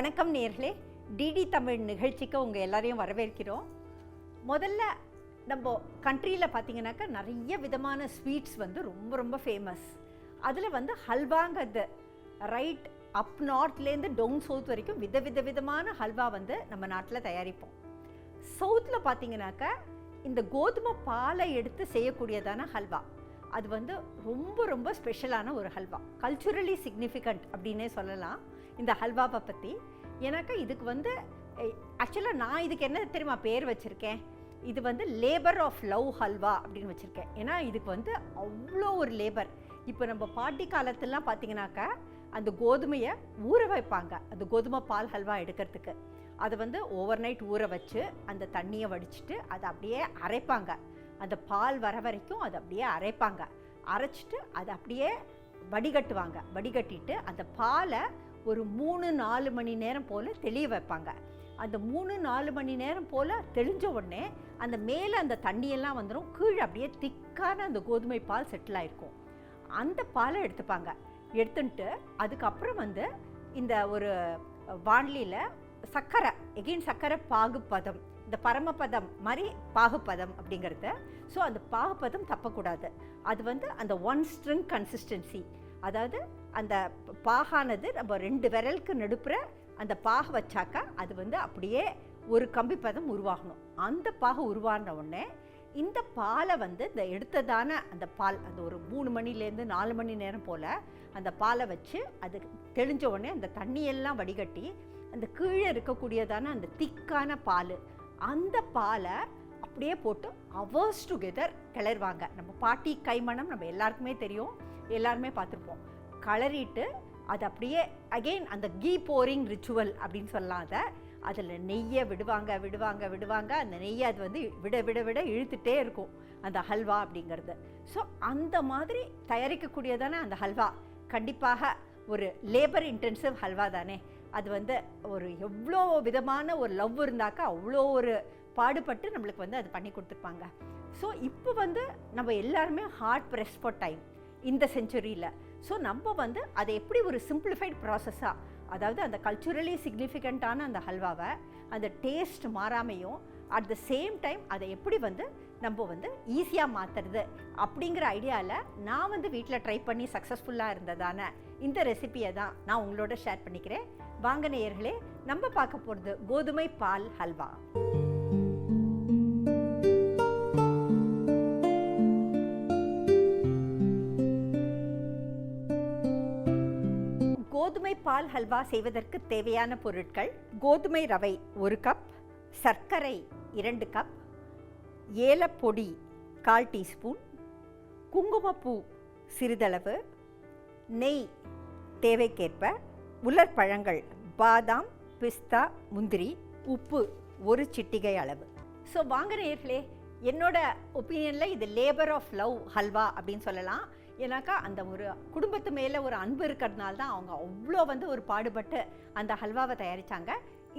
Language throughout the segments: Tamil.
வணக்கம் நேர்களே. டிடி தமிழ் நிகழ்ச்சிக்கு உங்கள் எல்லாரையும் வரவேற்கிறோம். முதல்ல நம்ம கண்ட்ரியில் பார்த்தீங்கன்னாக்கா நிறைய விதமான ஸ்வீட்ஸ் வந்து ரொம்ப ரொம்ப ஃபேமஸ் அதில் வந்து ஹல்வாங்கிறது ரைட் அப் நார்த்லேருந்து டவுன் சவுத் வரைக்கும் வித வித விதமான ஹல்வா வந்து நம்ம நாட்டில் தயாரிப்போம். சவுத்தில் பார்த்தீங்கன்னாக்கா இந்த கோதுமை பாலை எடுத்து செய்யக்கூடியதான ஹல்வா. அது வந்து ரொம்ப ரொம்ப ஸ்பெஷலான ஒரு ஹல்வா. கல்ச்சுரலி சிக்னிஃபிகண்ட் அப்படின்னே சொல்லலாம். இந்த ஹல்வாவை பற்றி எனக்கு இதுக்கு வந்து ஆக்சுவலாக நான் இதுக்கு என்ன தெரியுமா பேர் வச்சுருக்கேன்? இது வந்து லேபர் ஆஃப் லவ் ஹல்வா அப்படின்னு வச்சுருக்கேன். ஏன்னா இதுக்கு வந்து அவ்வளோ ஒரு லேபர் இப்போ நம்ம பாட்டி காலத்துலலாம் பார்த்தீங்கன்னாக்கா அந்த கோதுமையை ஊற வைப்பாங்க. அந்த கோதுமை பால் ஹல்வா எடுக்கிறதுக்கு. அதை வந்து ஓவர் நைட் ஊற வச்சு அந்த தண்ணியை வடிச்சிட்டு அதை அப்படியே அரைப்பாங்க. அந்த பால் வர வரைக்கும் அதை அப்படியே அரைப்பாங்க. அரைச்சிட்டு அதை அப்படியே வடிகட்டுவாங்க. வடிகட்டிட்டு அந்த பாலை ஒரு மூணு நாலு மணி நேரம் போல் தெளிய வைப்பாங்க. அந்த மூணு நாலு மணி நேரம் போல் தெளிஞ்ச உடனே அந்த மேலே அந்த தண்ணியெல்லாம் வந்துடும் கீழே அப்படியே திக்கான அந்த கோதுமை பால் செட்டில் ஆகிருக்கும் அந்த பாலை எடுத்துப்பாங்க. எடுத்துட்டு அதுக்கப்புறம் வந்து இந்த ஒரு வாண்லியில் சர்க்கரை எகெயின் சர்க்கரை பாகுப்பதம் இந்த பரமபதம் மாதிரி பாகுப்பதம் அப்படிங்கிறது. ஸோ அந்த பாகுப்பதம் தப்பக்கூடாது. அது வந்து அந்த ஒன் ஸ்ட்ரிங் கன்சிஸ்டன்சி அதாவது அந்த பாகானது நம்ம ரெண்டு விரலுக்கு நடுப்புற அந்த பாக வச்சாக்கா அது வந்து அப்படியே ஒரு கம்பி பதம் உருவாகணும். அந்த பாக உருவான உடனே இந்த பாலை வந்து இந்த எடுத்ததான அந்த பால் அந்த ஒரு மூணு மணிலேருந்து நாலு மணி நேரம் போல் அந்த பாலை வச்சு அது தெளிஞ்ச உடனே அந்த தண்ணியெல்லாம் வடிகட்டி அந்த கீழே இருக்கக்கூடியதான அந்த திக்கான பால் அந்த பாலை அப்படியே போட்டு அவர்ஸ் டுகெதர் கிளறுவாங்க. நம்ம பாட்டி கைமணம் நம்ம எல்லாருக்குமே தெரியும். எல்லாருமே பார்த்துருப்போம். கலரிட்டு அது அப்படியே அகெயின் அந்த கீ போரிங் ரிச்சுவல் அப்படின்னு சொல்லலாம் அதை. அதில் நெய்யை விடுவாங்க விடுவாங்க விடுவாங்க. அந்த நெய்யை அது வந்து விட விட விட இழுத்துட்டே இருக்கும் அந்த ஹல்வா அப்படிங்கிறது. ஸோ அந்த மாதிரி தயாரிக்கக்கூடியதானே அந்த ஹல்வா? கண்டிப்பாக ஒரு லேபர் இன்டென்சிவ் ஹல்வா தானே. அது வந்து ஒரு எவ்வளோ விதமான ஒரு லவ் இருந்தாக்கா அவ்வளோ ஒரு பாடுபட்டு நம்மளுக்கு வந்து அது பண்ணி கொடுத்துருப்பாங்க. ஸோ இப்போ வந்து நம்ம எல்லாருமே ஹார்ட் ப்ரெஸ் ஃபார் டைம் இந்த செஞ்சுரியில் ஸோ நம்ம வந்து அதை எப்படி ஒரு சிம்பிளிஃபைட் ப்ராசஸாக அதாவது அந்த கல்ச்சுரலி சிக்னிஃபிகண்ட்டான அந்த ஹல்வாவை அந்த டேஸ்ட் மாறாமையும் அட் த சேம் டைம் அதை எப்படி வந்து நம்ம வந்து ஈஸியாக மாற்றுறது அப்படிங்கிற ஐடியாவில் நான் வந்து வீட்டில் ட்ரை பண்ணி சக்ஸஸ்ஃபுல்லாக இருந்ததான இந்த ரெசிபியை தான் நான் உங்களோட ஷேர் பண்ணிக்கிறேன். வாங்க நேயர்களே நம்ம பார்க்க போகிறது கோதுமை பால் ஹல்வா கோதுமை பால் ஹல்வா செய்வதற்கு தேவையான பொருட்கள் கோதுமை ரவை ஒரு கப் சர்க்கரை இரண்டு கப் ஏலப்பொடி கால் டீஸ்பூன் குங்குமப்பூ சிறிதளவு நெய் தேவைக்கேற்ப உலர் பழங்கள் பாதாம் பிஸ்தா முந்திரி உப்பு ஒரு சிட்டிகை அளவு. ஸோ வாங்க நேர்களே என்னோட ஒப்பீனியனில் இது லேபர் ஆஃப் லவ் ஹல்வா அப்படின்னு சொல்லலாம். ஏன்னாக்கா அந்த ஒரு குடும்பத்து மேலே ஒரு அன்பு இருக்கிறதுனால தான் அவங்க அவ்வளோ வந்து ஒரு பாடுபட்டு அந்த ஹல்வாவை தயாரித்தாங்க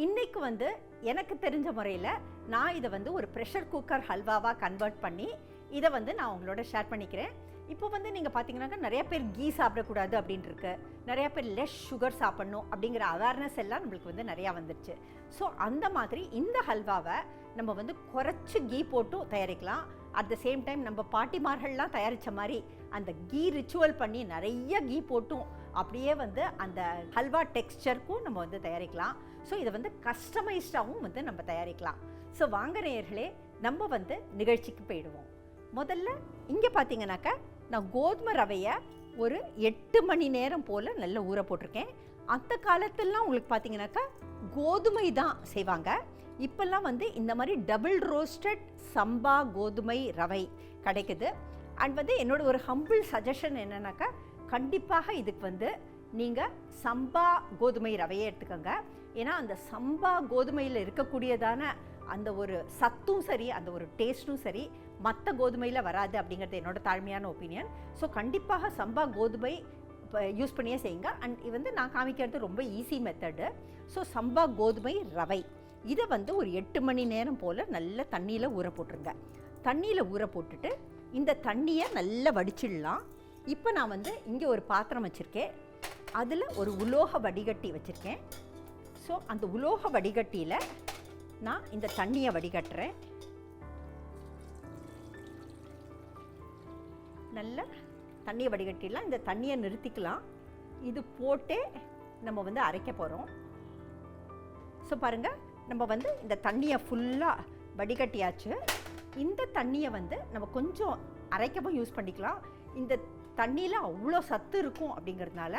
இன்றைக்கு வந்து எனக்கு தெரிஞ்ச முறையில் நான் இதை வந்து ஒரு ப்ரெஷர் குக்கர் ஹல்வாவாக கன்வெர்ட் பண்ணி இதை வந்து நான் உங்களோட ஷேர் பண்ணிக்கிறேன். இப்போ வந்து நீங்கள் பார்த்தீங்கன்னாக்கா நிறைய பேர் கீ சாப்பிடக்கூடாது அப்படின்ட்டு இருக்கு நிறைய பேர் லெஸ் சுகர் சாப்பிட்ணும் அப்படிங்கிற அவேர்னஸ் எல்லாம் நம்மளுக்கு வந்து நிறையா வந்துருச்சு. ஸோ அந்த மாதிரி இந்த ஹல்வாவை நம்ம வந்து குறைச்சி கீ போட்டும் தயாரிக்கலாம். அட் த சேம் டைம் நம்ம பாட்டிமார்கள்லாம் தயாரித்த மாதிரி அந்த கீ ரிச்சுவல் பண்ணி நிறைய கீ போட்டும். அப்படியே வந்து அந்த ஹல்வா டெக்ஸ்டருக்கும் நம்ம வந்து தயாரிக்கலாம். ஸோ இதை வந்து கஸ்டமைஸ்டாகவும் வந்து நம்ம தயாரிக்கலாம். ஸோ வாங்க நேயர்களே நம்ம வந்து நிகழ்ச்சிக்கு போயிடுவோம். முதல்ல இங்கே பார்த்தீங்கன்னாக்கா நான் கோதுமை ரவையை ஒரு எட்டு மணி நேரம் போல் நல்லா ஊற போட்டிருக்கேன். அந்த காலத்திலலாம் உங்களுக்கு பார்த்தீங்கன்னாக்கா கோதுமை தான் செய்வாங்க. இப்போல்லாம் வந்து இந்த மாதிரி டபுள் ரோஸ்டட் சம்பா கோதுமை ரவை கிடைக்குது. அண்ட் வந்து என்னோட ஒரு ஹம்பிள் சஜஷன் என்னென்னாக்கா கண்டிப்பாக இதுக்கு வந்து நீங்கள் சம்பா கோதுமை ரவையை எடுத்துக்கோங்க. ஏன்னா அந்த சம்பா கோதுமையில் இருக்கக்கூடியதான அந்த ஒரு சத்தும் சரி அந்த ஒரு டேஸ்ட்டும் சரி மற்ற கோதுமையில் வராது அப்படிங்கிறது என்னோட தாழ்மையான ஒப்பீனியன் ஸோ கண்டிப்பாக சம்பா கோதுமை யூஸ் பண்ணியே செய்யுங்க. அண்ட் இது வந்து நான் காமிக்கிறது ரொம்ப ஈஸி மெத்தடு ஸோ சம்பா கோதுமை ரவை. இதை வந்து ஒரு எட்டு மணி நேரம் போல் நல்ல தண்ணியில் ஊற போட்டுருங்க. தண்ணியில் ஊற போட்டுட்டு இந்த தண்ணியை நல்லா வடிச்சிடலாம். இப்போ நான் வந்து இங்கே ஒரு பாத்திரம் வச்சுருக்கேன். அதில் ஒரு உலோக வடிகட்டி வச்சுருக்கேன். ஸோ அந்த உலோக வடிகட்டியில் நான் இந்த தண்ணியை வடிகட்டுறேன். நல்ல தண்ணியை வடிகட்டிடலாம். இந்த தண்ணியை நிறுத்திக்கலாம். இது போட்டே நம்ம வந்து அரைக்க போகிறோம் ஸோ பாருங்கள் நம்ம வந்து இந்த தண்ணியை ஃபுல்லாக வடிகட்டியாச்சு. இந்த தண்ணியை வந்து நம்ம கொஞ்சம் அரைக்கவும் யூஸ் பண்ணிக்கலாம். இந்த தண்ணியில் அவ்வளோ சத்து இருக்கும் அப்படிங்கிறதுனால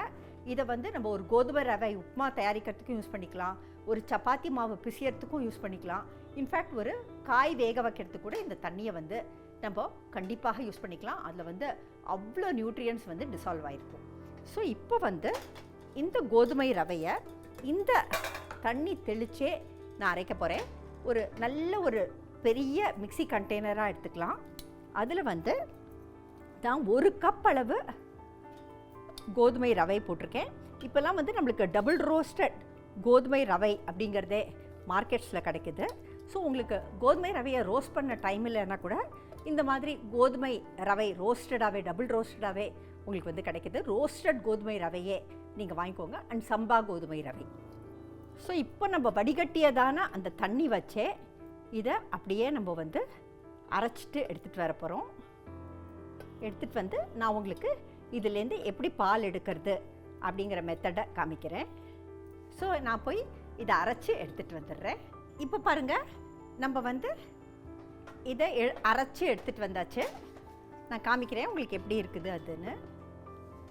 இதை வந்து நம்ம ஒரு கோதுமை ரவை உப்புமா தயாரிக்கிறதுக்கும் யூஸ் பண்ணிக்கலாம். ஒரு சப்பாத்தி மாவு பிசியறதுக்கும் யூஸ் பண்ணிக்கலாம். இன்ஃபேக்ட் ஒரு காய் வேக வைக்கிறதுக்கு கூட இந்த தண்ணியை வந்து நம்ம கண்டிப்பாக யூஸ் பண்ணிக்கலாம். அதில் வந்து அவ்வளோ நியூட்ரியன்ஸ் வந்து டிசால்வ் ஆகிருக்கும் ஸோ இப்போ வந்து இந்த கோதுமை ரவையை இந்த தண்ணி தெளிச்சே நான் அரைக்க போகிறேன் ஒரு நல்ல ஒரு பெரிய மிக்ஸி கண்டெய்னராக எடுத்துக்கலாம். அதில் வந்து நான் ஒரு கப் அளவு கோதுமை ரவை போட்டிருக்கேன். இப்போல்லாம் வந்து நம்மளுக்கு டபுள் ரோஸ்டட் கோதுமை ரவை அப்படிங்கிறதே மார்க்கெட்ஸில் கிடைக்குது. ஸோ உங்களுக்கு கோதுமை ரவையை ரோஸ்ட் பண்ண டைம் இல்லைன்னா கூட இந்த மாதிரி கோதுமை ரவை ரோஸ்டடாகவே டபுள் ரோஸ்டடாகவே உங்களுக்கு வந்து கிடைக்கிது. ரோஸ்டட் கோதுமை ரவையே நீங்கள் வாங்கிக்கோங்க. அண்ட் சம்பா கோதுமை ரவை. ஸோ இப்போ நம்ம வடிகட்டியதான அந்த தண்ணி வச்சே இதை அப்படியே நம்ம வந்து அரைச்சிட்டு எடுத்துகிட்டு வர போகிறோம் எடுத்துகிட்டு வந்து நான் உங்களுக்கு இதுலேருந்து எப்படி பால் எடுக்கிறது அப்படிங்கிற மெத்தடை காமிக்கிறேன். ஸோ நான் போய் இதை அரைச்சி எடுத்துகிட்டு வந்துடுறேன். இப்போ பாருங்கள் நம்ம வந்து இதை எ அரைச்சி எடுத்துகிட்டு வந்தாச்சு. நான் காமிக்கிறேன் உங்களுக்கு எப்படி இருக்குது அதுன்னு.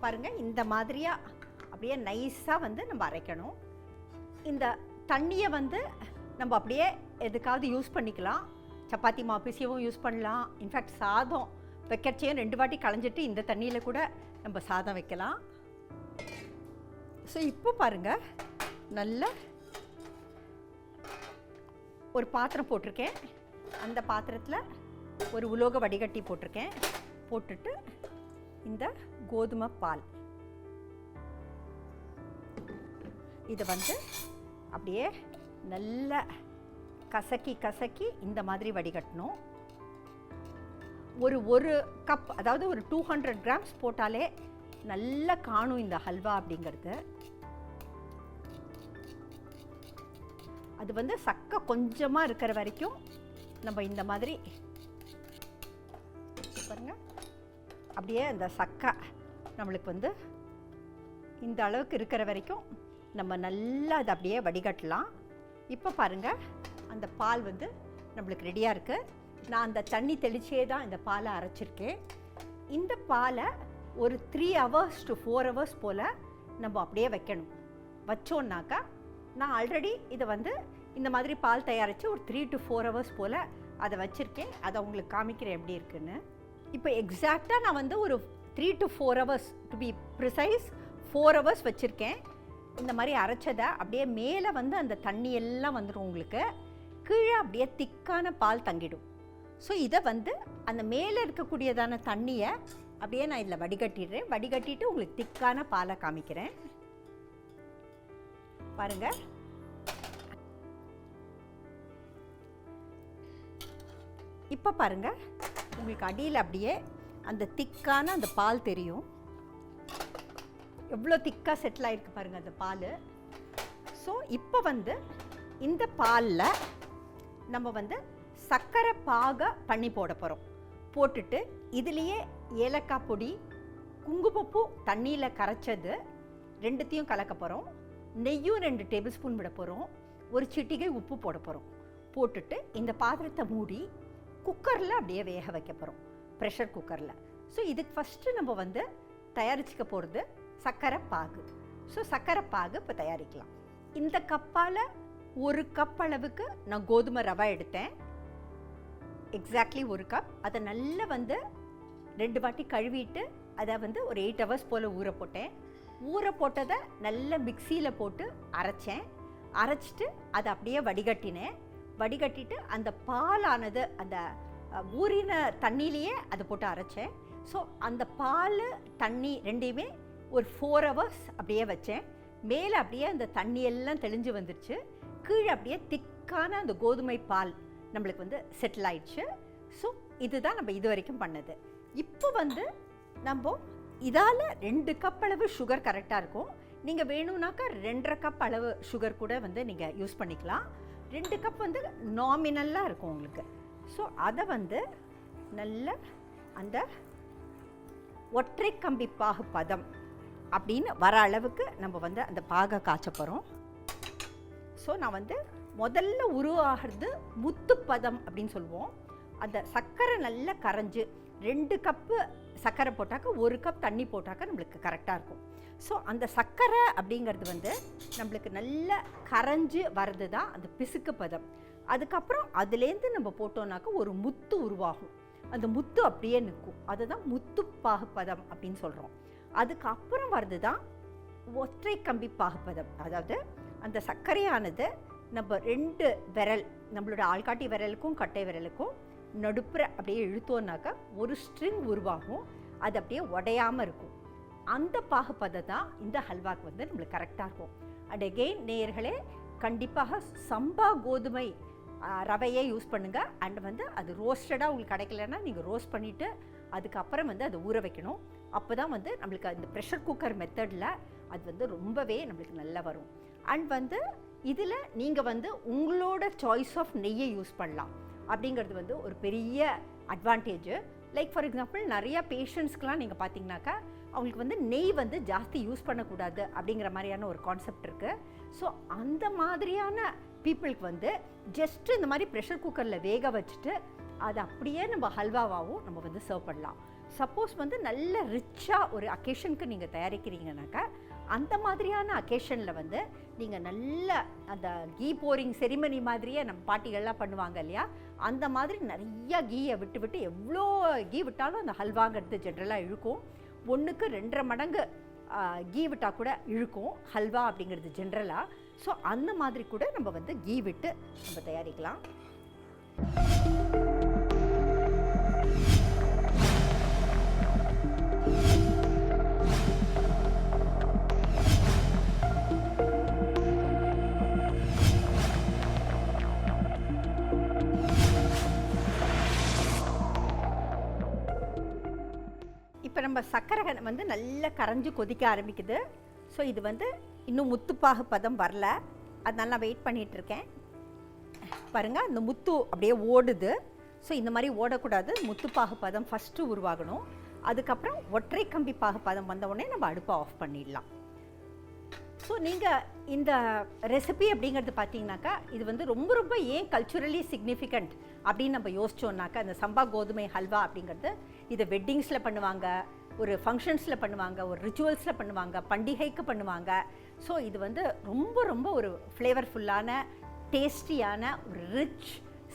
பாருங்கள் இந்த மாதிரியாக அப்படியே நைஸாக வந்து நம்ம அரைக்கணும். இந்த தண்ணியை வந்து நம்ம அப்படியே எதுக்காவது யூஸ் பண்ணிக்கலாம். சப்பாத்தி மாவு பிசியவும் யூஸ் பண்ணலாம். இன்ஃபேக்ட் சாதம் வைக்கிறச்சையும் ரெண்டு வாட்டி களைஞ்சிட்டு இந்த தண்ணியில் கூட நம்ம சாதம் வைக்கலாம். ஸோ இப்போ பாருங்கள் நல்ல ஒரு பாத்திரம் போட்டிருக்கேன். அந்த பாத்திரத்தில் ஒரு உலோக வடிகட்டி போட்டிருக்கேன். போட்டுட்டு இந்த கோதுமை பால். இதை வந்து அப்படியே நல்ல கசக்கி கசக்கி இந்த மாதிரி வடிகட்டணும். ஒரு ஒரு கப் அதாவது ஒரு டூ ஹண்ட்ரட் கிராம்ஸ் போட்டாலே நல்லா காணும் இந்த ஹல்வா அப்படிங்கிறது. அது வந்து சக்கை கொஞ்சமாக இருக்கிற வரைக்கும் நம்ம இந்த மாதிரி பாருங்க. அப்படியே அந்த சக்கை நம்மளுக்கு வந்து இந்த அளவுக்கு இருக்கிற வரைக்கும் நம்ம நல்லா அதை அப்படியே வடிகட்டலாம். இப்போ பாருங்கள் அந்த பால் வந்து நம்மளுக்கு ரெடியாக இருக்குது நான் அந்த தண்ணி தெளிச்சே தான் இந்த பாலை அரைச்சிருக்கேன். இந்த பாலை ஒரு three hours to four hours போல் நம்ம அப்படியே வைக்கணும். வச்சோன்னாக்கா நான் ஆல்ரெடி இதை வந்து இந்த மாதிரி பால் தயாரித்து ஒரு த்ரீ டு ஃபோர் ஹவர்ஸ் போல் அதை வச்சுருக்கேன். அதை உங்களுக்கு காமிக்கிறேன் எப்படி இருக்குன்னு. இப்போ எக்ஸாக்டாக நான் வந்து ஒரு three to four hours to be precise four hours வச்சுருக்கேன். இந்த மாதிரி அரைச்சதை அப்படியே மேலே வந்து அந்த தண்ணி எல்லாம் வந்துடும் உங்களுக்கு. கீழே அப்படியே திக்கான பால் தங்கிடும். ஸோ இதை வந்து அந்த மேலே இருக்கக்கூடியதான தண்ணியை அப்படியே நான் இதில் வடிகட்டிடுறேன். வடிகட்டிட்டு உங்களுக்கு திக்கான பாலை காமிக்கிறேன். பாருங்க. இப்போ பாருங்க. உங்களுக்கு அடியில் அப்படியே அந்த திக்கான அந்த பால் தெரியும். எவ்வளோ திக்காக செட்டில் ஆகிருக்கு பாருங்கள் அந்த பால். ஸோ இப்போ வந்து இந்த பாலில் நம்ம வந்து சர்க்கரை பாக பண்ணி போட போகிறோம் போட்டுட்டு இதுலேயே ஏலக்காய் பொடி குங்குமப்பூ தண்ணியில் கரைச்சது ரெண்டுத்தையும் கலக்க போகிறோம் நெய்யும் ரெண்டு டேபிள் ஸ்பூன் விட போகிறோம் ஒரு சிட்டிகை உப்பு போட போகிறோம் போட்டுட்டு இந்த பாத்திரத்தை மூடி குக்கரில் அப்படியே வேக வைக்க போகிறோம் ப்ரெஷர் குக்கரில் ஸோ இதுக்கு ஃபஸ்ட்டு நம்ம வந்து தயாரிச்சிக்க போகிறது சர்க்கரை பாகு ஸோ சர்க்கரை பாகு இப்போ தயாரிக்கலாம். இந்த கப்பால் ஒரு கப் அளவுக்கு நான் கோதுமை ரவை எடுத்தேன். எக்ஸாக்ட்லி ஒரு கப் அதை நல்லா வந்து ரெண்டு வாட்டி கழுவிட்டு அதை வந்து ஒரு எயிட் ஹவர்ஸ் போல் ஊற போட்டேன். ஊற போட்டதை நல்லா மிக்சியில் போட்டு அரைச்சேன். அரைச்சிட்டு அதை அப்படியே வடிகட்டினேன். வடிகட்டிட்டு அந்த பாலானது அந்த ஊறின தண்ணியிலேயே அதை போட்டு அரைச்சேன். ஸோ அந்த பால் தண்ணி ரெண்டையுமே ஒரு ஃபோர் ஹவர்ஸ் அப்படியே வச்சேன். மேலே அப்படியே அந்த தண்ணி எல்லாம் தெளிஞ்சு வந்துருச்சு. கீழே அப்படியே திக்கான அந்த கோதுமை பால் நம்மளுக்கு வந்து செட்டில் ஆயிடுச்சு. ஸோ இதுதான் நம்ம இது வரைக்கும் பண்ணது. இப்போ வந்து நம்ம இதால் ரெண்டு கப் அளவு சுகர் கரெக்டாக இருக்கும். நீங்கள் வேணும்னாக்கா ரெண்டரை கப் அளவு சுகர் கூட வந்து நீங்கள் யூஸ் பண்ணிக்கலாம். ரெண்டு கப் வந்து நாமினலாக இருக்கும் உங்களுக்கு. ஸோ அதை வந்து நல்ல அந்த ஒற்றை கம்பி பாகு பதம் அப்படின்னு வர அளவுக்கு நம்ம வந்து அந்த பாகை காய்ச்ச போகிறோம் ஸோ நான் வந்து முதல்ல உருவாகிறது முத்துப்பதம் அப்படின்னு சொல்லுவோம். அந்த சர்க்கரை நல்லா கரைஞ்சு ரெண்டு கப்பு சர்க்கரை போட்டாக்க ஒரு கப் தண்ணி போட்டாக்க நம்மளுக்கு கரெக்டாக இருக்கும். ஸோ அந்த சர்க்கரை அப்படிங்கிறது வந்து நம்மளுக்கு நல்லா கரைஞ்சு வர்றது தான் அந்த பிசுக்கு பதம். அதுக்கப்புறம் அதுலேருந்து நம்ம போட்டோம்னாக்க ஒரு முத்து உருவாகும். அந்த முத்து அப்படியே நிற்கும். அதுதான் முத்து பாகுப்பதம் அப்படின்னு சொல்கிறோம் அதுக்கப்புறம் வர்றது தான் ஒற்றை கம்பி பாகுப்பதம் அதாவது அந்த சர்க்கரையானது நம்ம ரெண்டு விரல் நம்மளோட ஆள்காட்டி விரலுக்கும் கட்டை விரலுக்கும் நடுப்புற அப்படியே இழுத்தோம்னாக்கா ஒரு ஸ்ட்ரிங் உருவாகும். அது அப்படியே உடையாமல் இருக்கும். அந்த பாகுப்பதை தான் இந்த ஹல்வாக்கு வந்து நம்மளுக்கு கரெக்டாக இருக்கும். அண்ட் எகெயின் நேயர்களே கண்டிப்பாக சம்பா கோதுமை ரவையை ரவையே யூஸ் பண்ணுங்கள் அண்ட் வந்து அது ரோஸ்டடாக உங்களுக்கு கிடைக்கலன்னா நீங்கள் ரோஸ்ட் பண்ணிவிட்டு அதுக்கப்புறம் வந்து அதை ஊற வைக்கணும். அப்போ தான் வந்து நம்மளுக்கு அந்த ப்ரெஷர் குக்கர் மெத்தடில் அது வந்து ரொம்பவே நம்மளுக்கு நல்லா வரும். அண்ட் வந்து இதில் நீங்கள் வந்து உங்களோட சாய்ஸ் ஆஃப் நெய்யை யூஸ் பண்ணலாம். அப்படிங்கிறது வந்து ஒரு பெரிய அட்வான்டேஜு லைக் ஃபார் எக்ஸாம்பிள் நிறையா பேஷண்ட்ஸ்க்கெலாம் நீங்கள் பார்த்தீங்கன்னாக்கா அவங்களுக்கு வந்து நெய் வந்து ஜாஸ்தி யூஸ் பண்ணக்கூடாது அப்படிங்கிற மாதிரியான ஒரு கான்செப்ட் இருக்குது ஸோ அந்த மாதிரியான பீப்புளுக்கு வந்து ஜஸ்ட் இந்த மாதிரி ப்ரெஷர் குக்கரில் வேக வச்சுட்டு அதை அப்படியே நம்ம ஹல்வாவாகவும் நம்ம வந்து சர்வ் பண்ணலாம். சப்போஸ் வந்து நல்ல ரிச்சாக ஒரு அக்கேஷனுக்கு நீங்கள் தயாரிக்கிறீங்கனாக்கா அந்த மாதிரியான அக்கேஷனில் வந்து நீங்கள் நல்ல அந்த கீ போரிங் செரிமனி மாதிரியே நம்ம பாட்டிகள்லாம் பண்ணுவாங்க இல்லையா? அந்த மாதிரி நிறையா கீயை விட்டு விட்டு எவ்வளோ கீ விட்டாலும் அந்த ஹல்வாங்கிறது ஜென்ரலாக இழுக்கும். ஒன்றுக்கு ரெண்டரை மடங்கு கீ விட்டால் கூட இழுக்கும். ஹல்வா அப்படிங்கிறது ஜென்ரலாக ஸோ அந்த மாதிரி கூட நம்ம வந்து கீ விட்டு நம்ம தயாரிக்கலாம். நம்ம சர்க்கரை வந்து நல்லா கரைஞ்சு கொதிக்க ஆரம்பிக்குது. ஸோ இது வந்து இன்னும் முத்துப்பாகு பதம் வரல. அதனால நான் வெயிட் பண்ணிகிட்ருக்கேன் இருக்கேன் பாருங்கள் அந்த முத்து அப்படியே ஓடுது. ஸோ இந்த மாதிரி ஓடக்கூடாது. முத்துப்பாகு பதம் ஃபஸ்ட்டு உருவாகணும். அதுக்கப்புறம் ஒற்றை கம்பி பாகு பதம் வந்தவுடனே நம்ம அடுப்பை ஆஃப் பண்ணிடலாம். ஸோ நீங்கள் இந்த ரெசிபி அப்படிங்கிறது பார்த்தீங்கன்னாக்கா இது வந்து ரொம்ப ரொம்ப ஏன் கல்ச்சுரலி சிக்னிஃபிகண்ட் அப்படின்னு நம்ம யோசிச்சோம்னாக்கா இந்த சம்பா கோதுமை ஹல்வா அப்படிங்கிறது இதை வெட்டிங்ஸில் பண்ணுவாங்க. ஒரு ஃபங்க்ஷன்ஸில் பண்ணுவாங்க ஒரு ரிச்சுவல்ஸில் பண்ணுவாங்க பண்டிகைக்கு பண்ணுவாங்க. ஸோ இது வந்து ரொம்ப ரொம்ப ஒரு ஃப்ளேவர்ஃபுல்லான டேஸ்டியான ஒரு ரிச்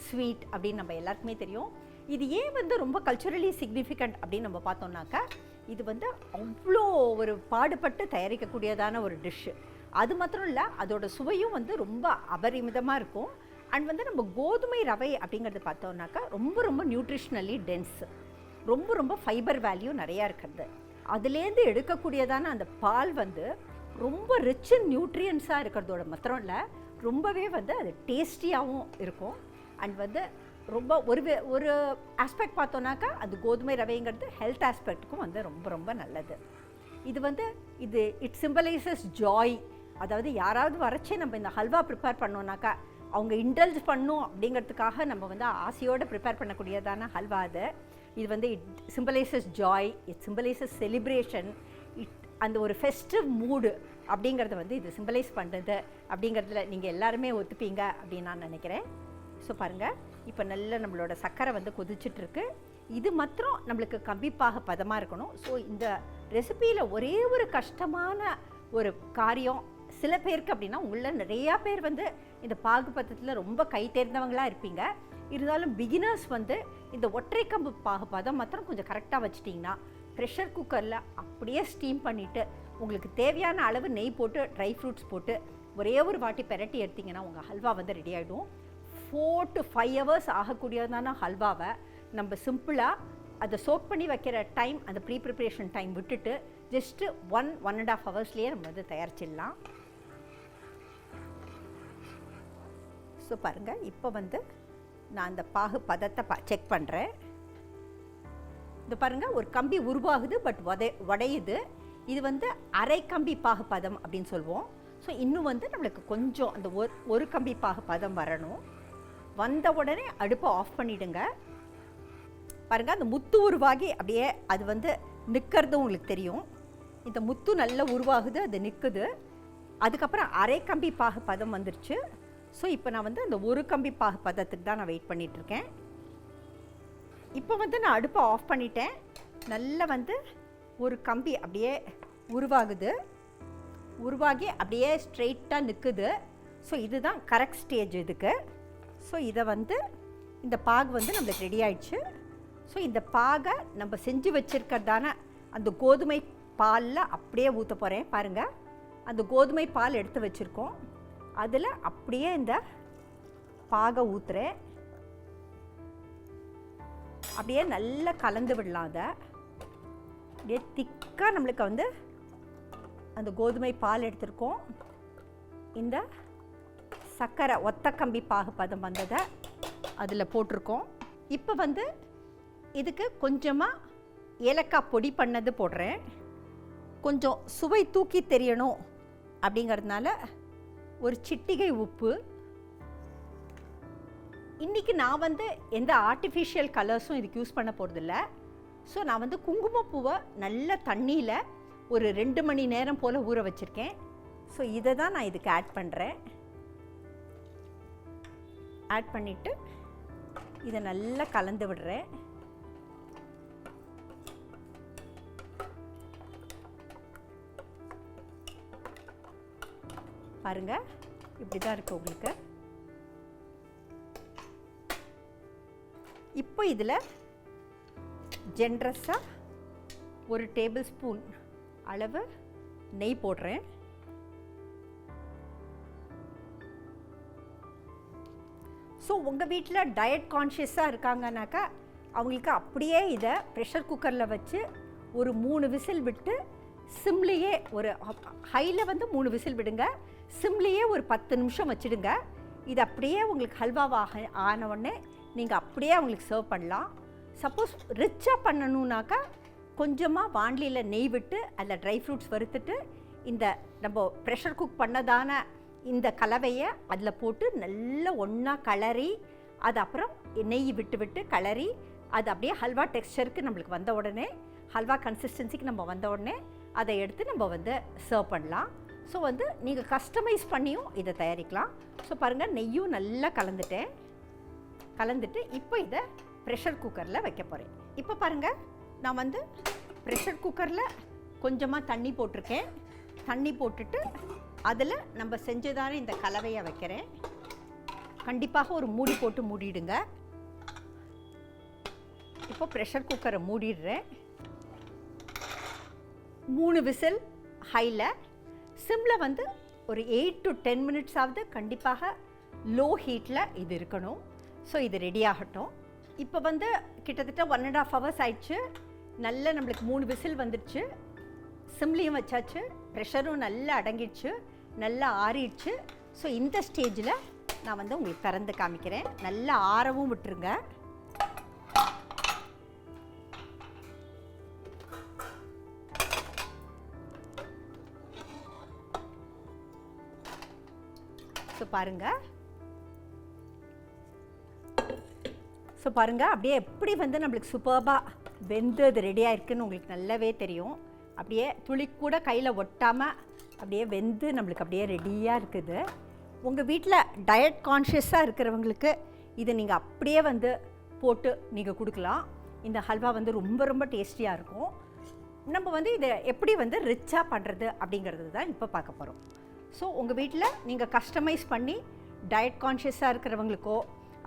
ஸ்வீட் அப்படின்னு நம்ம எல்லாருக்குமே தெரியும். இது ஏன் வந்து ரொம்ப கல்ச்சுரலி சிக்னிஃபிகண்ட் அப்படின்னு நம்ம பார்த்தோம்னாக்கா இது வந்து அவ்வளோ ஒரு பாடுபட்டு தயாரிக்கக்கூடியதான ஒரு டிஷ்ஷு அது மாத்திரம் இல்லை அதோட சுவையும் வந்து ரொம்ப அபரிமிதமாக இருக்கும். அண்ட் வந்து நம்ம கோதுமை ரவை அப்படிங்கிறது பார்த்தோம்னாக்கா ரொம்ப ரொம்ப நியூட்ரிஷ்னலி டென்ஸு ரொம்ப ரொம்ப ஃபைபர் வேல்யூ நிறையா இருக்கிறது. அதுலேருந்து எடுக்கக்கூடியதான அந்த பால் வந்து ரொம்ப ரிச் அண்ட் நியூட்ரியன்ஸாக இருக்கிறதோட மாத்திரம் இல்லை ரொம்பவே வந்து அது டேஸ்டியாகவும் இருக்கும். அண்ட் வந்து ரொம்ப ஒரு ஒரு ஆஸ்பெக்ட் பார்த்தோன்னாக்கா அது கோதுமை ரவைங்கிறது ஹெல்த் ஆஸ்பெக்ட்டுக்கும் வந்து ரொம்ப ரொம்ப நல்லது. இது வந்து இது இட் சிம்பலைசஸ் ஜாய் அதாவது யாராவது வரைச்சே நம்ம இந்த ஹல்வா ப்ரிப்பேர் பண்ணோம்னாக்கா அவங்க இன்டல்ஜ் பண்ணும் அப்படிங்கிறதுக்காக நம்ம வந்து ஆசையோடு ப்ரிப்பேர் பண்ணக்கூடியதான ஹல்வா அது. இது வந்து it symbolises joy it symbolises celebration it அந்த ஒரு ஃபெஸ்டிவ் மூடு அப்படிங்கிறத வந்து இது சிம்பலைஸ் பண்ணுறது அப்படிங்கிறதுல நீங்கள் எல்லாருமே ஒத்துப்பீங்க அப்படின்னு நான் நினைக்கிறேன். ஸோ பாருங்கள் இப்போ நல்ல நம்மளோட சர்க்கரை வந்து கொதிச்சிட்ருக்கு. இது மாத்திரம் நம்மளுக்கு கம்பிப்பாக பதமாக இருக்கணும். ஸோ இந்த ரெசிபியில் ஒரே ஒரு கஷ்டமான ஒரு காரியம் சில பேருக்கு அப்படின்னா உள்ள நிறையா பேர் வந்து இந்த பாகுபதத்தில் ரொம்ப கை தேர்ந்தவங்களாக இருப்பீங்க. இருந்தாலும் பிகினர்ஸ் வந்து இந்த ஒற்றை கம்பு பாகு பதம் மாத்திரம் கொஞ்சம் கரெக்டாக வச்சிட்டிங்கன்னா ப்ரெஷர் குக்கரில் அப்படியே ஸ்டீம் பண்ணிவிட்டு உங்களுக்கு தேவையான அளவு நெய் போட்டு ட்ரை ஃப்ரூட்ஸ் போட்டு ஒரே ஒரு வாட்டி பெரட்டி எடுத்திங்கன்னா உங்கள் ஹல்வா வந்து ரெடி ஆகிடும் ஃபோர் டு ஃபைவ் ஹவர்ஸ் ஆகக்கூடியதான ஹல்வாவை நம்ம சிம்பிளாக அதை சோக் பண்ணி வைக்கிற டைம் அந்த ப்ரீ ப்ரிப்ரேஷன் டைம் விட்டுட்டு just one one and half ஹவர்ஸ்லேயே நம்ம வந்து தயாரிச்சிடலாம். ஸோ பாருங்கள் இப்போ வந்து நான் அந்த பாகு பதத்தை ப செக் பண்ணுறேன் இது பாருங்கள் ஒரு கம்பி உருவாகுது பட் உதை உடையுது இது வந்து அரை கம்பி பாகு பதம் அப்படின்னு சொல்லுவோம். ஸோ இன்னும் வந்து நம்மளுக்கு கொஞ்சம் அந்த ஒரு ஒரு கம்பி பாகு பதம் வரணும். வந்த உடனே அடுப்பை ஆஃப் பண்ணிவிடுங்க பாருங்க அந்த முத்து உருவாகி அப்படியே அது வந்து நிற்கிறது உங்களுக்கு தெரியும். இந்த முத்து நல்லா உருவாகுது அது நிற்குது அதுக்கப்புறம் அரை கம்பி பாகு பதம் வந்துருச்சு. ஸோ இப்போ நான் வந்து அந்த ஒரு கம்பி பாகு பதத்துக்கு தான் நான் வெயிட் பண்ணிகிட்ருக்கேன் இப்போ வந்து நான் அடுப்பை ஆஃப் பண்ணிட்டேன். நல்லா வந்து ஒரு கம்பி அப்படியே உருவாகுது. உருவாகி அப்படியே ஸ்ட்ரெயிட்டாக நிற்குது ஸோ இதுதான் கரெக்ட் ஸ்டேஜ் இதுக்கு. ஸோ இதை வந்து இந்த பாகு வந்து நம்மளுக்கு ரெடி ஆயிடுச்சு. ஸோ இந்த பாகை நம்ம செஞ்சு வச்சுருக்கிறதான அந்த கோதுமை பாலில் அப்படியே ஊற்ற போகிறேன் பாருங்கள் அந்த கோதுமை பால் எடுத்து வச்சுருக்கோம். அதில் அப்படியே இந்த பாகை ஊற்றுறேன் அப்படியே நல்லா கலந்து விடலாம் அதை. அப்படியே திக்காக நம்மளுக்கு வந்து அந்த கோதுமை பால் எடுத்திருக்கோம். இந்த சர்க்கரை ஒத்த கம்பி பாகு பதம் வந்ததை அதில் போட்டிருக்கோம். இப்போ வந்து இதுக்கு கொஞ்சமாக ஏலக்காய் பொடி பண்ணது போடுறேன். கொஞ்சம் சுவை தூக்கி தெரியணும் அப்படிங்கிறதுனால ஒரு சிட்டிகை உப்பு. இன்றைக்கி நான் வந்து எந்த ஆர்டிஃபிஷியல் கலர்ஸும் இதுக்கு யூஸ் பண்ண போகிறதில்ல ஸோ நான் வந்து குங்குமப்பூவை நல்ல தண்ணியில் ஒரு ரெண்டு மணி நேரம் போல் ஊற வச்சுருக்கேன். ஸோ இதை தான் நான் இதுக்கு ஆட் பண்ணுறேன் ஆட் பண்ணிவிட்டு இதை நல்லா கலந்து விடுறேன். பாருங்கள் இப்படி தான் இருக்குது உங்களுக்கு. இப்போ இதில் ஜென்ரஸாக ஒரு டேபிள் ஸ்பூன் அளவு நெய் போடுறேன். ஸோ உங்கள் வீட்டில் டயட் கான்ஷியஸாக இருக்காங்கனாக்கா அவங்களுக்கு அப்படியே இதை ப்ரெஷர் குக்கரில் வச்சு ஒரு மூணு விசில் விட்டு சிம்லேயே ஒரு ஹையில் வந்து மூணு விசில் விடுங்க. சிம்லேயே ஒரு பத்து நிமிஷம் வச்சுடுங்க. இது அப்படியே உங்களுக்கு ஹல்வாவாக ஆன உடனே நீங்கள் அப்படியே அவங்களுக்கு சர்வ் பண்ணலாம். சப்போஸ் ரிச்சாக பண்ணணுன்னாக்கா கொஞ்சமாக வாண்லியில் நெய் விட்டு அதில் ட்ரை ஃப்ரூட்ஸ் வறுத்துட்டு இந்த நம்ம ப்ரெஷர் குக் பண்ணதான இந்த கலவையை அதில் போட்டு நல்லா ஒன்றா கலரி அது அப்புறம் நெய் விட்டு விட்டு கலரி அது அப்படியே ஹல்வா டெக்ஸ்சருக்கு நம்மளுக்கு வந்த உடனே ஹல்வா கன்சிஸ்டன்சிக்கு நம்ம வந்த உடனே அதை எடுத்து நம்ம வந்து சர்வ் பண்ணலாம். ஸோ வந்து நீங்கள் கஸ்டமைஸ் பண்ணியும் இதை தயாரிக்கலாம். ஸோ பாருங்கள் நெய்யும் நல்லா கலந்துட்டேன். கலந்துட்டு இப்போ இதை ப்ரெஷர் குக்கரில் வைக்க போகிறேன் இப்போ பாருங்கள் நான் வந்து ப்ரெஷர் குக்கரில் கொஞ்சமாக தண்ணி போட்டிருக்கேன். தண்ணி போட்டுட்டு அதில் நம்ம செஞ்சதான இந்த கலவையை வைக்கிறேன். கண்டிப்பாக ஒரு மூடி போட்டு மூடிடுங்க. இப்போ ப்ரெஷர் குக்கரை மூடிடுறேன். மூணு விசில் ஹையில் சிம்மில் வந்து ஒரு எயிட் டு டென் மினிட்ஸ் ஆகுது கண்டிப்பாக லோ ஹீட்டில் இது இருக்கணும். ஸோ இது ரெடி ஆகட்டும். இப்போ வந்து கிட்டத்தட்ட ஒன் அண்ட் ஆஃப் ஹவர்ஸ் ஆயிடுச்சு. நல்ல நம்மளுக்கு மூணு விசில் வந்துடுச்சு. சிம்லேயும் வச்சாச்சு. ப்ரெஷரும் நல்லா அடங்கிடுச்சு. நல்லா ஆறிடுச்சு. ஸோ இந்த ஸ்டேஜில் நான் வந்து உங்களுக்கு திறந்து காமிக்கிறேன். நல்லா ஆறவும் விட்டுருங்க. பாருங்கள் ஸோ பாருங்கள் அப்படியே எப்படி வந்து நம்மளுக்கு சூப்பர்பாக வெந்து அது ரெடியாக இருக்குன்னு உங்களுக்கு நல்லாவே தெரியும். அப்படியே துளி கூட கையில் ஒட்டாமல் அப்படியே வெந்து நம்மளுக்கு அப்படியே ரெடியாக இருக்குது. உங்கள் வீட்டில் டயட் கான்ஷியஸாக இருக்கிறவங்களுக்கு இதை நீங்கள் அப்படியே வந்து போட்டு நீங்கள் கொடுக்கலாம். இந்த ஹல்வா வந்து ரொம்ப ரொம்ப டேஸ்டியாக இருக்கும். நம்ம வந்து இதை எப்படி வந்து ரிச்சாக பண்ணுறது அப்படிங்கிறது தான் இப்போ பார்க்க போகிறோம் ஸோ உங்கள் வீட்டில் நீங்கள் கஸ்டமைஸ் பண்ணி டயட் கான்ஷியஸாக இருக்கிறவங்களுக்கோ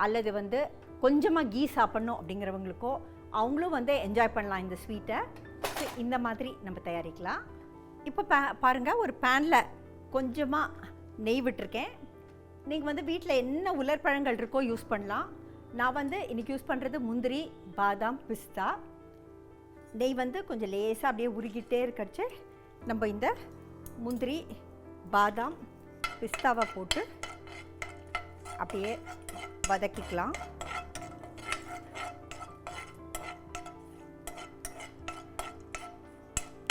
அல்லது வந்து கொஞ்சமாக கீ சாப்பிட்ணும் அப்படிங்கிறவங்களுக்கோ அவங்களும் வந்து என்ஜாய் பண்ணலாம் இந்த ஸ்வீட்டை ஸோ இந்த மாதிரி நம்ம தயாரிக்கலாம். இப்போ பா பாருங்கள் ஒரு பேனில் கொஞ்சமாக நெய் விட்டுருக்கேன். நீங்கள் வந்து வீட்டில் என்ன உலர்பழங்கள் இருக்கோ யூஸ் பண்ணலாம். நான் வந்து இன்றைக்கி யூஸ் பண்ணுறது முந்திரி பாதாம் பிஸ்தா. நெய் வந்து கொஞ்சம் லேசாக அப்படியே உருகிட்டே இருக்கச்சு நம்ம இந்த முந்திரி பாதாம் பிஸ்தாவை போட்டு அப்படியே வதக்கிக்கலாம்.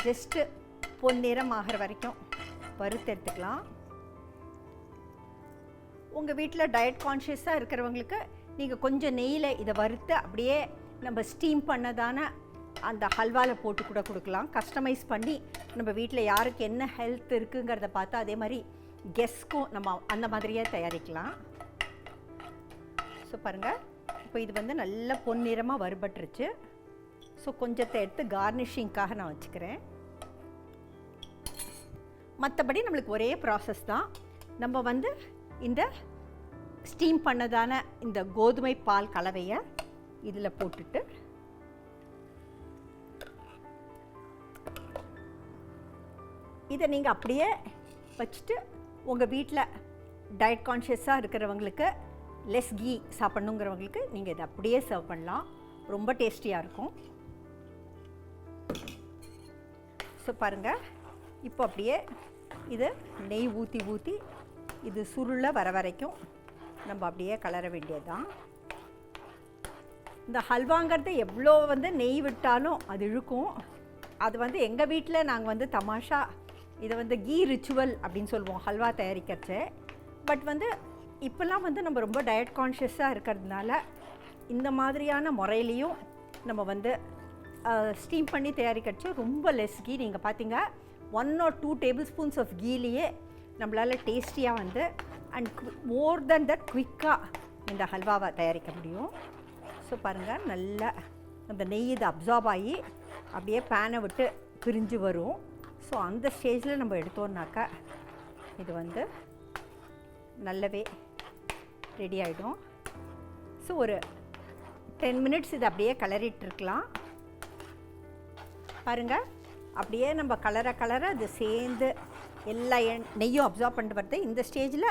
ஜஸ்ட்டு பொன்னிறம் ஆகிற வரைக்கும் வறுத்தெடுத்துக்கலாம் உங்கள் வீட்டில் டயட் கான்ஷியஸாக இருக்கிறவங்களுக்கு நீங்கள் கொஞ்சம் நெய்யில் இதை வறுத்து அப்படியே நம்ம ஸ்டீம் பண்ணதான அந்த ஹல்வாவில் போட்டு கூட கொடுக்கலாம். கஸ்டமைஸ் பண்ணி நம்ம வீட்டில் யாருக்கு என்ன ஹெல்த் இருக்குங்கிறத பார்த்து அதே மாதிரி கெஸ்க்கும் நம்ம அந்த மாதிரியே தயாரிக்கலாம். ஸோ பாருங்கள் இப்போ இது வந்து நல்ல பொன்னிறமாக வறுபட்டுருச்சு. ஸோ கொஞ்சத்தை எடுத்து கார்னிஷிங்க்காக நான் வச்சுக்கிறேன். மற்றபடி நம்மளுக்கு ஒரே ப்ராசஸ் தான். நம்ம வந்து இந்த ஸ்டீம் பண்ணதான இந்த கோதுமை பால் கலவையை இதில் போட்டுட்டு இதை நீங்கள் அப்படியே வச்சுட்டு உங்கள் வீட்டில் டயட் கான்ஷியஸாக இருக்கிறவங்களுக்கு லெஸ் கீ சாப்பிட்ணுங்கிறவங்களுக்கு நீங்கள் இதை அப்படியே சர்வ் பண்ணலாம். ரொம்ப டேஸ்டியாக இருக்கும். ஸோ பாருங்கள் இப்போ அப்படியே இது நெய் ஊற்றி ஊற்றி இது சுருள வர வரைக்கும் நம்ம அப்படியே கலர வேண்டியதுதான். இந்த ஹல்வாங்கிறது எவ்வளோ வந்து நெய் விட்டாலும் அது இழுக்கும். அது வந்து எங்கள் வீட்டில் நாங்கள் வந்து தமாஷா இதை வந்து கீ ரிச்சுவல் அப்படின்னு சொல்லுவோம் ஹல்வா தயாரிக்கிறச்சு பட் வந்து இப்போல்லாம் வந்து நம்ம ரொம்ப டயட் கான்ஷியஸாக இருக்கிறதுனால இந்த மாதிரியான முறையிலையும் நம்ம வந்து ஸ்டீம் பண்ணி தயாரிக்கிறச்சு ரொம்ப லெஸ் கீ. நீங்கள் பார்த்தீங்க one or two tablespoons of கீலேயே நம்மளால் டேஸ்டியாக வந்து அண்ட் மோர் தென் தட் குவிக்காக இந்த ஹல்வாவை தயாரிக்க முடியும். ஸோ பாருங்கள் நல்லா அந்த நெய் இது அப்சார்ப் ஆகி அப்படியே பேனை விட்டு பிரிஞ்சு வரும். ஸோ அந்த ஸ்டேஜில் நம்ம எடுத்தோம்னாக்கா இது வந்து நல்லாவே ரெடி ஆகிடும் ஸோ ஒரு டென் மினிட்ஸ் இது அப்படியே கிளறிட்டு இருக்கலாம். பாருங்கள் அப்படியே நம்ம கலர கலர அது சேர்ந்து எல்லா எண் நெய்யும் அப்சார்ப் பண்ணிட்டு வருது இந்த ஸ்டேஜில்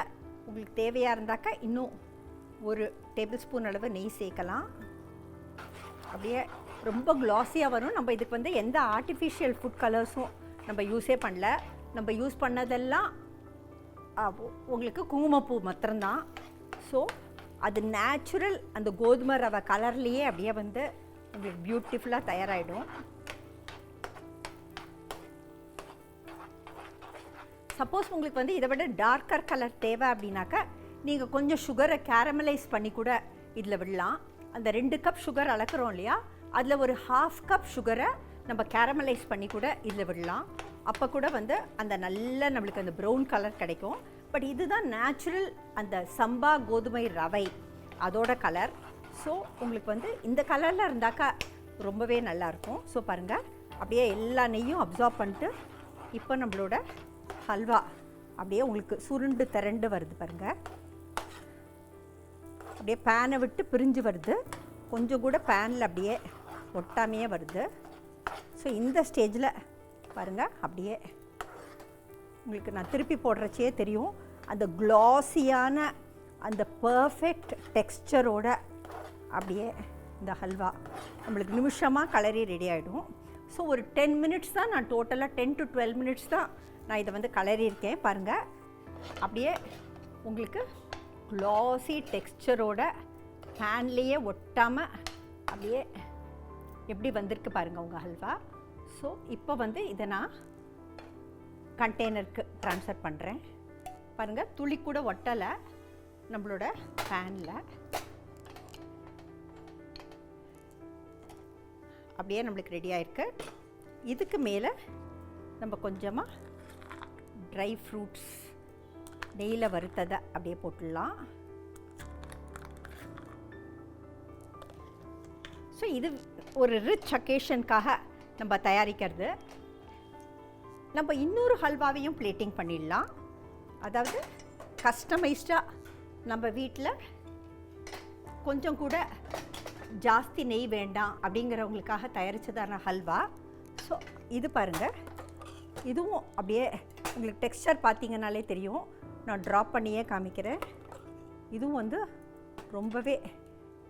உங்களுக்கு தேவையாக இருந்தாக்கா இன்னும் ஒரு டேபிள் ஸ்பூன் அளவு நெய் சேர்க்கலாம். அப்படியே ரொம்ப க்ளாஸியாக வரும். நம்ம இதுக்கு வந்து எந்த ஆர்டிஃபிஷியல் ஃபுட் கலர்ஸும் நம்ம யூஸே பண்ணல. நம்ம யூஸ் பண்ணதெல்லாம் உங்களுக்கு குங்குமப்பூ மாத்திரம்தான். ஸோ அது நேச்சுரல் அந்த கோதுமை ரவை கலர்லேயே அப்படியே வந்து உங்களுக்கு பியூட்டிஃபுல்லாக தயாராகிடும் சப்போஸ் உங்களுக்கு வந்து இதை விட டார்க்கர் கலர் தேவை அப்படின்னாக்கா நீங்கள் கொஞ்சம் சுகரை கேரமலைஸ் பண்ணி கூட இதில் விடலாம். அந்த ரெண்டு கப் சுகர் அளக்குறோம் இல்லையா? அதில் ஒரு ஹாஃப் கப் சுகரை நம்ம கேரமலைஸ் பண்ணி கூட இதில் விடலாம். அப்போ கூட வந்து அந்த நல்ல நம்மளுக்கு அந்த ப்ரௌன் கலர் கிடைக்கும். பட் இதுதான் நேச்சுரல் அந்த சம்பா கோதுமை ரவை அதோட கலர் ஸோ உங்களுக்கு வந்து இந்த கலரில் இருந்தாக்கா ரொம்பவே நல்லாயிருக்கும் ஸோ பாருங்கள் அப்படியே எல்லா நெய்யும் அப்சார்ப் பண்ணிட்டு இப்போ நம்மளோட ஹல்வா அப்படியே உங்களுக்கு சுருண்டு திரண்டு வருது பாருங்கள் அப்படியே பேனை விட்டு பிரிஞ்சு வருது. கொஞ்சம் கூட பேனில் அப்படியே ஒட்டாமையே வருது. ஸோ இந்த ஸ்டேஜில் பாருங்கள் அப்படியே உங்களுக்கு நான் திருப்பி போடுறச்சே தெரியும். அந்த க்ளாஸியான அந்த பர்ஃபெக்ட் டெக்ஸ்சரோட அப்படியே இந்த ஹல்வா நம்மளுக்கு நிமிஷமாக கலரி ரெடி ஆகிடும் ஸோ ஒரு டென் மினிட்ஸ் தான் நான் டோட்டலாக டென் டு டுவெல் மினிட்ஸ் தான் நான் இதை வந்து கலரி இருக்கேன். பாருங்கள் அப்படியே உங்களுக்கு க்ளாஸி டெக்ஸ்சரோட பேன்லேயே ஒட்டாமல் அப்படியே எப்படி வந்திருக்கு பாருங்கள் உங்கள் ஹல்வா ஸோ இப்போ வந்து இதை நான் கண்டெய்னருக்கு ட்ரான்ஸ்ஃபர் பண்ணுறேன் பாருங்கள் துளி கூட ஒட்டலை நம்மளோட பேனில் அப்படியே நம்மளுக்கு ரெடி ஆயிருக்கு. இதுக்கு மேலே நம்ம கொஞ்சமாக ட்ரை ஃப்ரூட்ஸ் நெய்யில் வறுத்ததை அப்படியே போட்டுடலாம். ஸோ இது ஒரு ரிச் அக்கேஷனுக்காக நம்ம தயாரிக்கிறது. நம்ம இன்னொரு ஹல்வாவையும் பிளேட்டிங் பண்ணிடலாம். அதாவது கஸ்டமைஸ்டாக நம்ம வீட்டில் கொஞ்சம் கூட ஜாஸ்தி நெய் வேண்டாம் அப்படிங்கிறவங்களுக்காக தயாரித்ததான ஹல்வா ஸோ இது பாருங்கள் இதுவும் அப்படியே உங்களுக்கு டெக்ஸ்டர் பார்த்தீங்கனாலே தெரியும். நான் ட்ராப் பண்ணியே காமிக்கிறேன். இதுவும் வந்து ரொம்பவே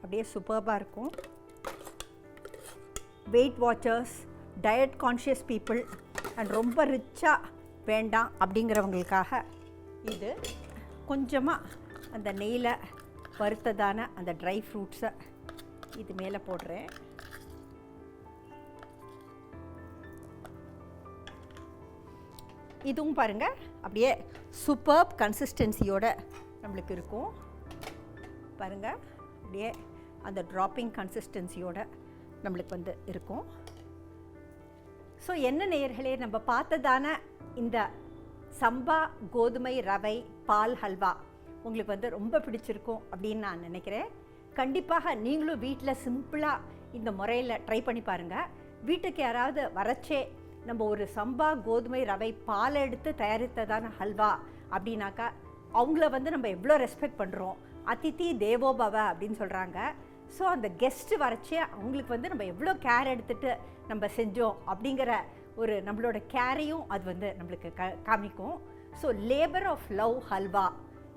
அப்படியே சூப்பர்பாக இருக்கும். Weight watchers diet conscious people and ரொம்ப ரிச்சாக வேண்டாம் அப்படிங்கிறவங்களுக்காக இது கொஞ்சமாக அந்த நெய்யில் வறுத்ததான அந்த ட்ரை ஃப்ரூட்ஸை இது மேலே போடுறேன். இதுவும் பாருங்கள் அப்படியே சூப்பர்ப் கன்சிஸ்டன்சியோட நம்மளுக்கு இருக்கும். பாருங்கள் அப்படியே அந்த ட்ராப்பிங் கன்சிஸ்டன்சியோட நம்மளுக்கு வந்து இருக்கும். ஸோ என்ன நேயர்களே நம்ம பார்த்ததான இந்த சம்பா கோதுமை ரவை பால் ஹல்வா உங்களுக்கு வந்து ரொம்ப பிடிச்சிருக்கும் அப்படின்னு நான் நினைக்கிறேன். கண்டிப்பாக நீங்களும் வீட்டில் சிம்பிளாக இந்த முறையில் ட்ரை பண்ணி பாருங்கள் வீட்டுக்கு யாராவது வரச்சே நம்ம ஒரு சம்பா கோதுமை ரவை பால் எடுத்து தயாரித்ததான ஹல்வா அப்படின்னாக்கா அவங்கள வந்து நம்ம எவ்வளோ ரெஸ்பெக்ட் பண்ணுறோம் அதித்தி தேவோபவ அப்படின்னு சொல்கிறாங்க ஸோ அந்த கெஸ்ட்டு வரைச்சே அவங்களுக்கு வந்து நம்ம எவ்வளோ கேர் எடுத்துட்டு நம்ம செஞ்சோம் அப்படிங்கிற ஒரு நம்மளோட கேரையும் அது வந்து நம்மளுக்கு க காமிக்கும். So labour of love halwa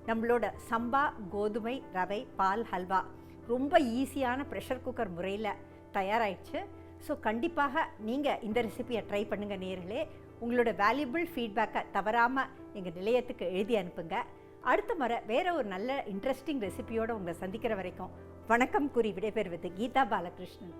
நம்மளோட சம்பா கோதுமை ரவை பால் ஹல்வா ரொம்ப ஈஸியான ப்ரெஷர் குக்கர் முறையில் தயாராகிடுச்சு ஸோ கண்டிப்பாக நீங்கள் இந்த ரெசிபியை ட்ரை பண்ணுங்கள் நேர்களே உங்களோட வேல்யூபிள் ஃபீட்பேக்கை தவறாமல் எங்கள் நிலையத்துக்கு எழுதி அனுப்புங்க. அடுத்த முறை வேற ஒரு நல்ல இன்ட்ரெஸ்டிங் ரெசிபியோடு உங்களை சந்திக்கிற வரைக்கும் வணக்கம் கூறி விடைபெறுவது கீதா பாலகிருஷ்ணன்.